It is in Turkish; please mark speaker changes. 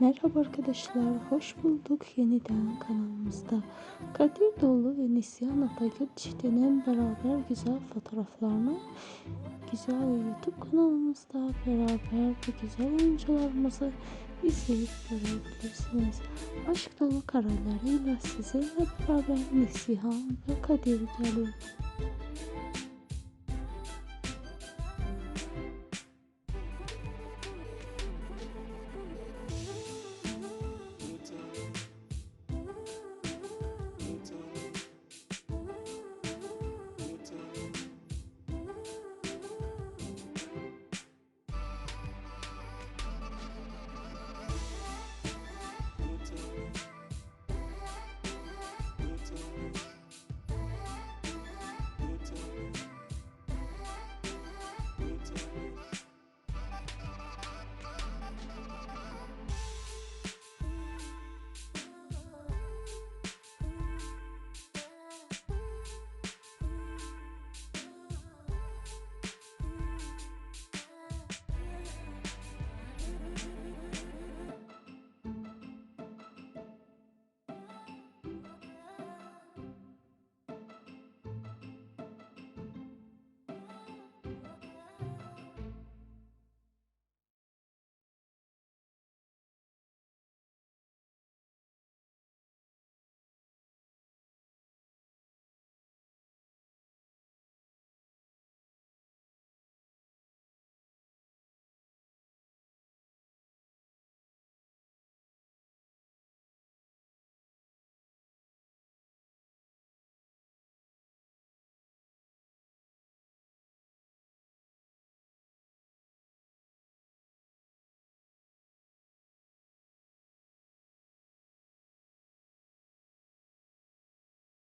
Speaker 1: Merhaba arkadaşlar, hoş bulduk yeniden kanalımızda. Kadir Dolu ve Nisyan Atagül çiftinin beraber güzel fotoğraflarını güzel YouTube kanalımızda beraber bu güzel oyuncularımızı izleyip görebilirsiniz. Aşk dolu kararlarıyla sizinle beraber Nisyan ve Kadir geliyor.